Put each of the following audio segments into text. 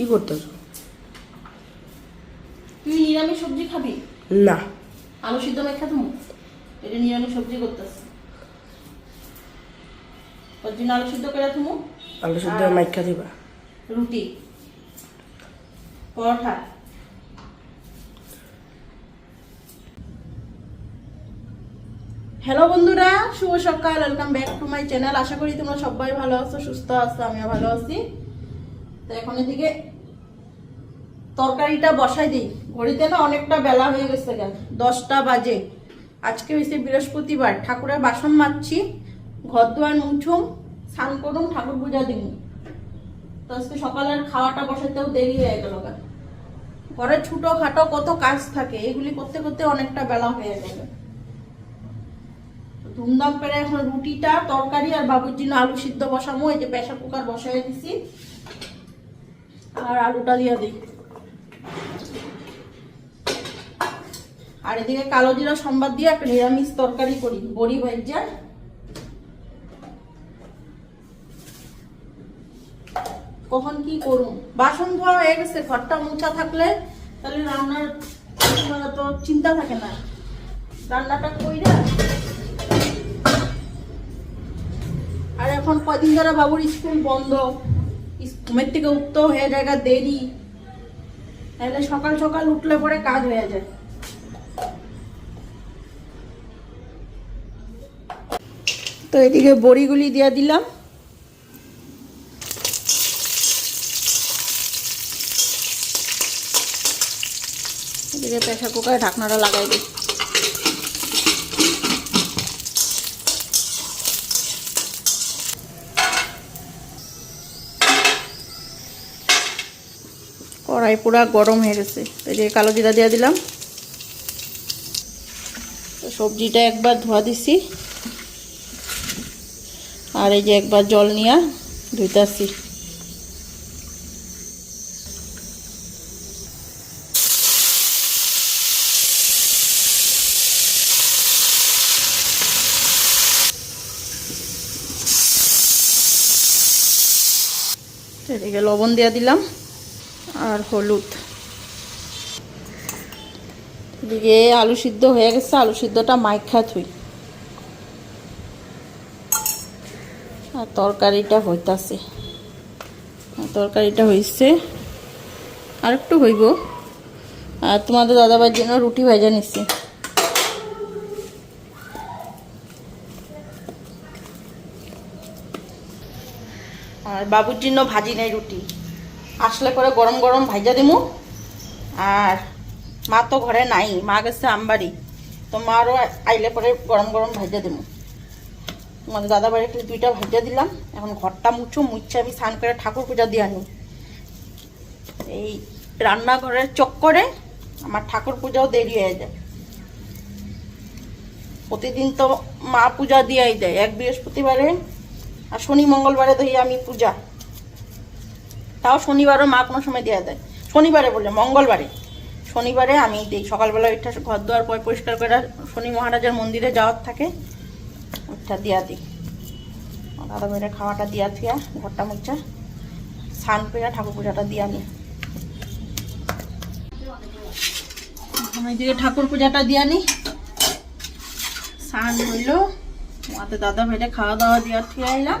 কি করতেছ? তুই নিরামিষ সবজি খাবি? না। আলু সিদ্ধ মেখা তুমি এটা নিরামিষ সবজি করতেছে। ওর জন্য আলু সিদ্ধ করে তুমি আলু সিদ্ধ মাইকা দিবা। রুটি। পরোটা। হ্যালো বন্ধুরা শুভ সকাল। Welcome back to my channel আশা করি তোমরা সবাই ভালো আছো সুস্থ আছো আমিও ভালো আছি। তো এখন এদিকে তরকারিটা বসাই দিই। ঘড়িতে না অনেকটা বেলা হয়ে গেছে কেন দশটা বাজে। আজকে হয়েছে বৃহস্পতিবার, ঠাকুরের বাসন মাজছি, ঘর দুয়ার মুছুম, স্নান করুম, ঠাকুর পূজা দিন তো আজকে সকালের খাওয়াটা বসাতেও দেরি হয়ে গেল। ঘরে ছোট খাটো কত কাজ থাকে, এগুলি করতে করতে অনেকটা বেলা হয়ে তো ধুমধাম করে এখন রুটিটা, তরকারি আর বাবুর জন্য আলু সিদ্ধ বসামো, এই যে প্রেশার কুকার বসাই দিছি। আর আলুটা দিয়ে দিই। আর এদিকে কালো জিরা সম্বাদ দিয়ে একটা নিরামিষ তরকারি করি, বড়ি হয়ে যায় কখন কি করুন বাসন ধোয়া হয়ে গেছে, ঘরটা মোছা থাকলে তাহলে রান্নার তো চিন্তা থাকে না। রান্নাটা কইরা। আর এখন কদিন ধরে বাবুর স্কুল বন্ধ। ঘুমের থেকে উঠতেও হয়ে যায় দেরি। তাহলে সকাল সকাল উঠলে পরে কাজ হয়ে যায়। তো এদিকে বড়িগুলি দিয়ে দিলাম। এদিকে প্রেশার কুকারে ঢাকনাটা লাগাই দিই। কড়াই পুরা গরম হয়ে গেছে। তো এদিকে কালো জিরা দিয়ে দিলাম। সবজিটা একবার ধোয়া দিছি। আর এই যে একবার জল নিয়ে ধুইতাছি। এদিকে লবণ দিয়ে দিলাম। আর হলুদ। এদিকে আলু সিদ্ধ হয়ে গেছে, আলু সিদ্ধটা মাইখা থুই। আর তরকারিটা হইতাছে। তরকারিটা হইছে, আর একটু হইব। আর তোমাদের দাদাবার জন্য রুটি ভাজা নিচ্ছি আর বাবুর জন্য ভাজি নেই রুটি। আসলে করে গরম গরম ভাজা দিমু। আর মা তো ঘরে নাই, মা গেছে আমবাড়ি। তো মারও আইলে পরে গরম গরম ভাজা দিমু। তোমাদের দাদা বাড়িতে দুইটা ভাইজা দিলাম। এখন ঘরটা মুছো মুচ্ছে আমি স্নান করে ঠাকুর পূজা দিয়ে আনি। এই রান্নাঘরের চক্করে আমার ঠাকুর পূজাও দেরি হয়ে যায়। প্রতিদিন তো মা পূজা দিয়াই দেয়। এক বৃহস্পতিবারে আর শনি মঙ্গলবারে তো আমি পূজা। তাও শনিবারও মা কোনো সময় দেওয়া দেয় শনিবারে বলে মঙ্গলবারে। শনিবারে আমি দিই, সকালবেলা ওইটা ঘর দুয়ার পয় পরিষ্কার করে শনি মহারাজের মন্দিরে যাওয়ার থাকে, ওইটা দিয়া দিই। দাদা মেয়েরা খাওয়াটা দিয়া থিয়া, ঘরটা মুচ্ছা স্নান পেয়া ঠাকুর পূজাটা দিয়া নি এখন ঠাকুর পূজাটা দিয়া নি স্নান হইল, মাতে দাদা ভাইটা খাওয়া দাওয়া দিয়া থিয়া আইলাম।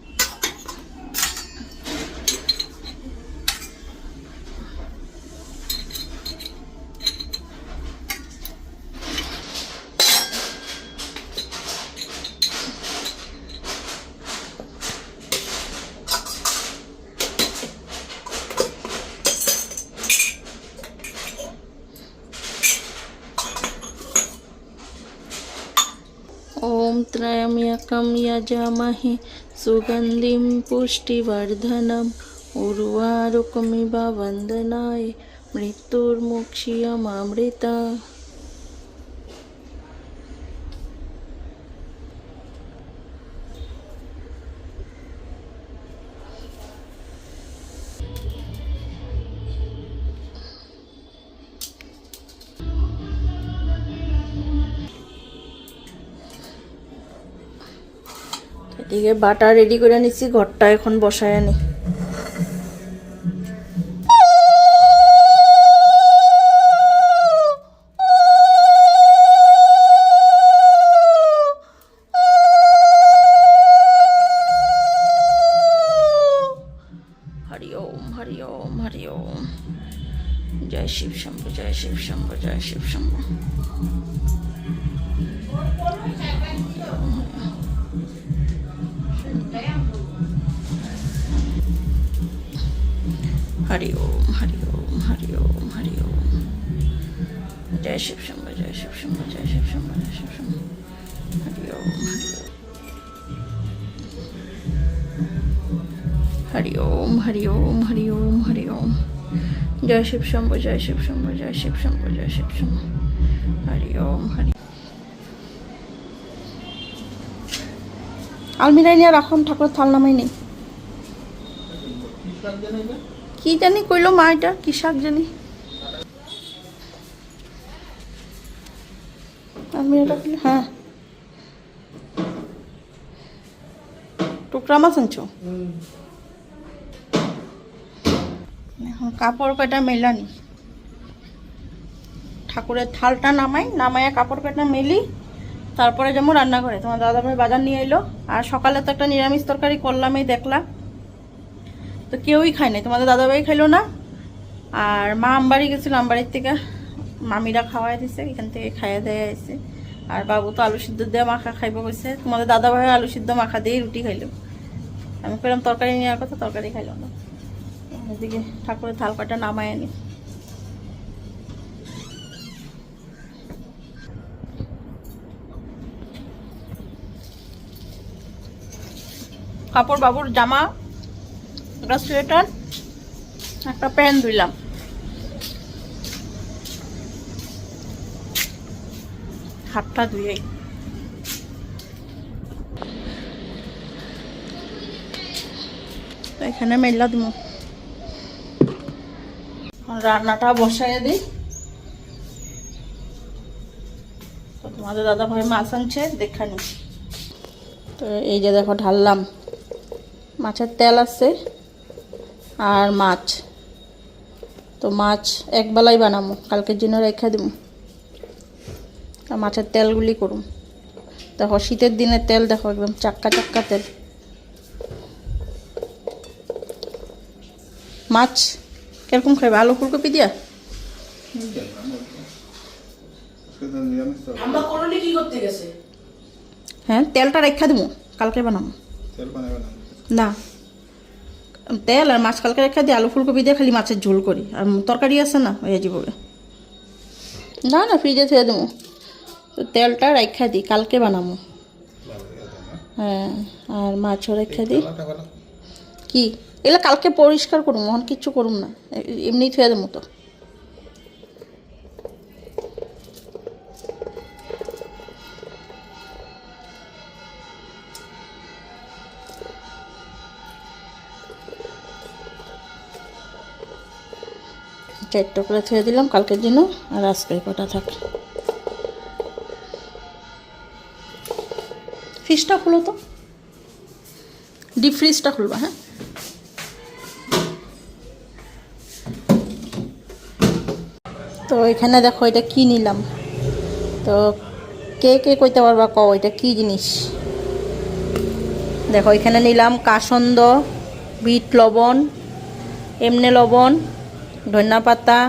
ॐ त्र्यम्यकं यजामहे सुगन्धिं पुष्टिवर्धनम् उर्वारुकमिव वन्दनाय मृत्युर्मुक्षीयमामृता এদিকে বাটা রেডি করে নিচ্ছি ঘরটা এখন বসায় আনি। জয় শিব শম্ভু জয় শিব শম্ভু জয় শিব শম্ভু হরি ওম হরি ওম হরি ওম হরি ওম হরি ওম জয় শিব শম্ভু জয় শিব শম্ভু জয় শিব শম্ভু জয় শিব শম্ভু হরি ওম হরি আলমিরাই নিয়ে রাখুন ঠাকুরের থাল নামাই নেই কি জানি কইলো মা এটা কি শাক জানি হ্যাঁ। টুকরা মাছ আনছো? কাপড় কয়টা মেলানি। ঠাকুরের থালটা নামাই, নামাইয়া কাপড় কয়টা মেলি, তারপরে যেমন রান্না করে তোমার দাদা ভাই বাজার নিয়ে এলো। আর সকালে তো একটা নিরামিষ তরকারি করলামই দেখলাম। তো কেউই খায় নাই তোমাদের দাদাভাই খাইলো না। আর মা আমবাড়ি গেছিল আমবাড়ির থেকে। মামিরা খাওয়াই দিছে, এখান থেকে খাইয়ে দেয় এসে আর বাবু তো আলু সিদ্ধ দিয়ে মাখা খাইব কইছে। তোমাদের দাদা ভাই আলু সিদ্ধ মাখা দিয়ে রুটি খাইলো। আমি কইলাম, তরকারি নেওয়ার কথা তরকারি খাইলো না। এদিকে ঠাকুরের থাল কটা নামায় আনি কাপড় বাবুর জামা, একটা সোয়েটার, একটা প্যান্ট ধুইলাম। হাতটা ধুয়ে। এখানে মেলা দিব রান্নাটা বসাই দিই। তো তোমাদের দাদা ভাই মাছ আনছে দেখানি তো এই যে দেখো ঢাললাম। মাছের তেল আছে আর মাছ। তো মাছ একবেলাই বানাবো কালকের জন্য রেখে দিব আর মাছের তেলগুলি করুম দেখো শীতের দিনে তেল দেখো একদম চাক্কা চাক্কা তেল। মাছ কীরকম খাইবে? আলু ফুলকপি দিয়া? হ্যাঁ তেলটা রেখা দেবো কালকে বানাবো। না? তেল আর মাছ কালকে রেখা দিয়ে আলু ফুলকপি দিয়ে খালি মাছের ঝোল করি। আর তরকারি আছে না হয়ে যাবে না না ফ্রিজে থুয়ে দেবো। তো তেলটা রেখা দিই, কালকে বানাবো। হ্যাঁ আর মাছও রেখা দিই। কি? এগুলো কালকে পরিষ্কার করুম এখন কিচ্ছু করুম না। এমনি থুয়ে দেবো তো। চারটা করে থুয়ে দিলাম, কালকের জন্য, আর আজকে কটা থাকে। ফ্রিজটা খুলো তো। ডিপ ফ্রিজটা খুলবা হ্যাঁ। তো এখানে দেখো এটা কি নিলাম। তো কে কে কইতে পারবা কও এটা কি জিনিস। দেখো এখানে নিলাম কাসন্দ, বিট লবণ, এমনে লবণ, ধনিয়া পাতা,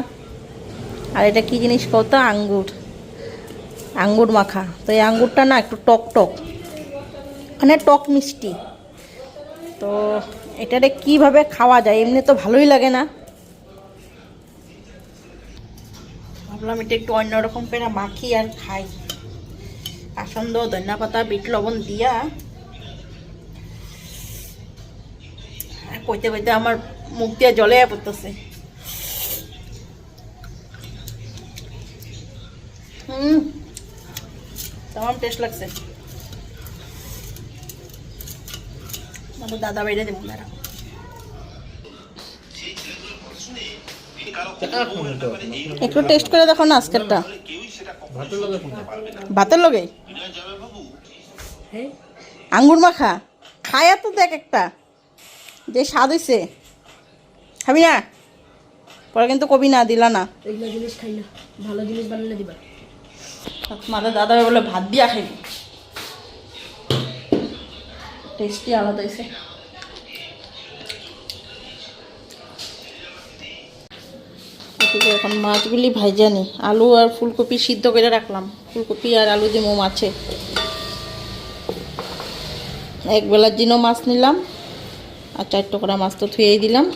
আর এটা কি জিনিস কত আঙ্গুর। আঙ্গুর মাখা। তো এই আঙ্গুরটা না একটু টক টক। মানে টক মিষ্টি। তো এটারে কীভাবে খাওয়া যায়? এমনি তো ভালোই লাগে না। ভাবলাম এটা একটু অন্যরকম করে মাখি আর খাই। আসন্দ ধনিয়া পাতা, বিট, লবণ দিয়া। কইতে কইতে আমার মুখ দিয়ে জলে পড়তেছে। হুম তেমন টেস্ট লাগছে। আমাদের দাদা বাইরে দেবো। দাঁড়া একটু টেস্ট করে দেখো না আজকেরটা। ভাতের লগে? আঙ্গুর মাখা? খায়া তো দেখ একটা। যে স্বাদ হয়েছে খাবি না? পরে কিন্তু কবি না দিলা না। জিনিস খাই না। ভালো জিনিস বানালে দিবা। মাদের দাদা বলে ভাত দিয়া খাইবি। টেস্টি আলাদা হয়েছে এখন মাছগুলি ভাইজানি আলু আর ফুলকপি সিদ্ধ করে রাখলাম। ফুলকপি আর আলু যে মোম আছে। এক বেলার জন্য মাছ নিলাম। আর চার টুকরা মাছ তো থুয়েই দিলাম।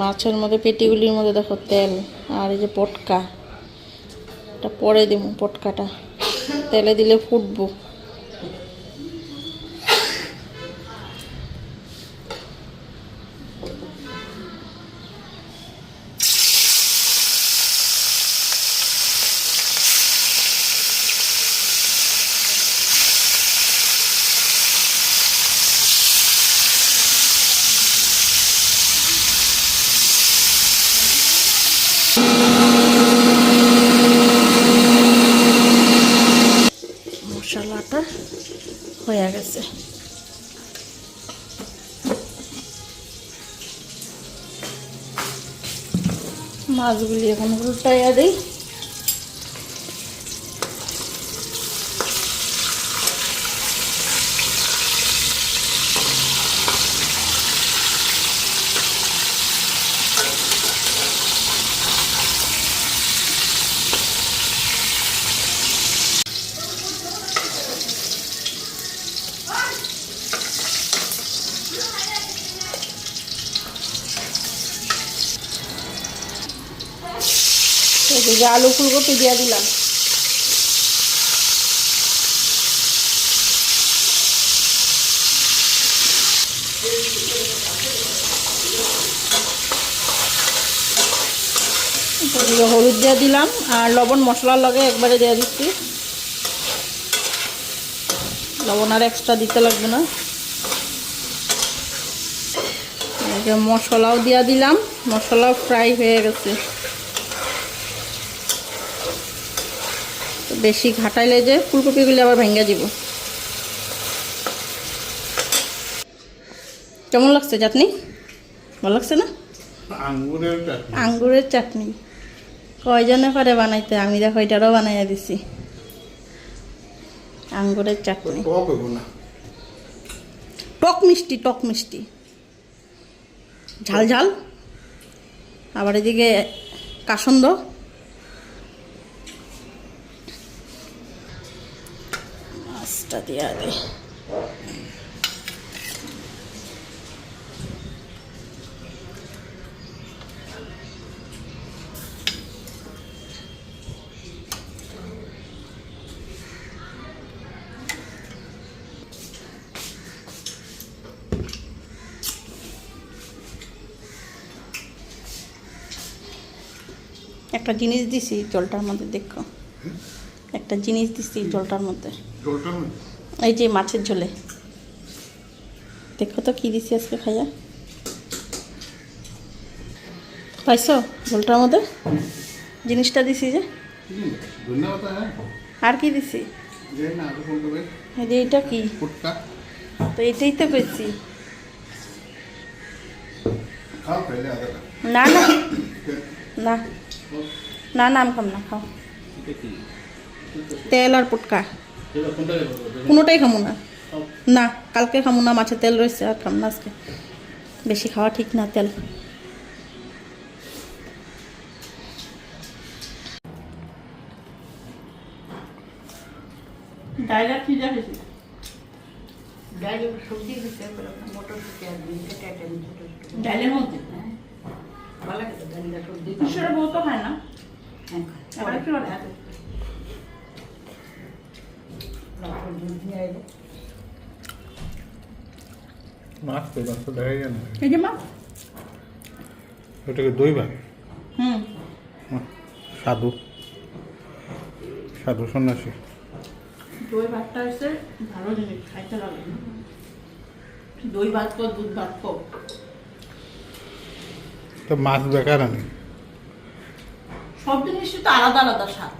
মাছের মধ্যে পেটিগুলির মধ্যে দেখো তেল আর এই যে পটকা। এটা পরে দেবো পটকাটা। তেলে দিলে ফুটবো মশলাটা হয়ে গেছে মাছগুলি এখন উল্টাইয়া দিই এদিকে আলু ফুলকপি দিয়ে দিলাম। হলুদ দিয়ে দিলাম, আর লবণ মশলার লগে একবারে দিয়ে দিচ্ছি। লবণ আর এক্সট্রা দিতে লাগবে না। মশলাও দিয়ে দিলাম, মশলাও ফ্রাই হয়ে গেছে। বেশি ঘাটাইলে যে ফুলকপিগুলি আবার ভেঙে যাব কেমন লাগছে চাটনি? ভালো লাগছে না? আঙ্গুরের চাটনি। আঙ্গুরের চাটনি। কয়জনে পারে বানাইতে? আমি দেখো এটারও বানাইয়া দিছি। আঙ্গুরের চাটনি। টক টক মিষ্টি টক মিষ্টি। ঝাল ঝাল। আবার এদিকে কাসন্দ। মাছটা দিয়া একটা জিনিস দিছি জলটার মধ্যে দেখো। একটা জিনিস দিছি জলটার মধ্যে। এই যে মাছের ঝোলে। দেখো তো কি দিছি আজকে খাইয়া পাইছো ঝোলটার মধ্যে? জিনিসটা দিছি যে। হ্যাঁ। আর কি দিছি? যে এইটা কি? তো এটাই তো পেয়েছি। না না। না। না না আমি খাম না খাও। তেল আর পুটকা। কোনোটাই খামো না। না কালকে খামো না মাছের তেল রয়েছে আর খাম না আজকে। বেশি খাওয়া ঠিক না তেল। ডাইলা কি দেখেছি? ডাল সবজি ছোট ছোট ডাইলের মধ্যে? ভালো লাগে তো সবজি। সেটা বউ তো খায় না? হ্যাঁ এবার একটু বাড়ে। মাছ তো মাছ তো দেখা যায় না এই যে মা ওটাকে দই ভাত? হুম। সাধু। সাধু সন্ন্যাসী। দই ভাতটা হচ্ছে ভালো জিনিস খাইতে লাগে দই ভাত কর দুধ ভাত কর। তো মাছ বেকার আনি। সব জিনিসই তো আলাদা আলাদা স্বাদ।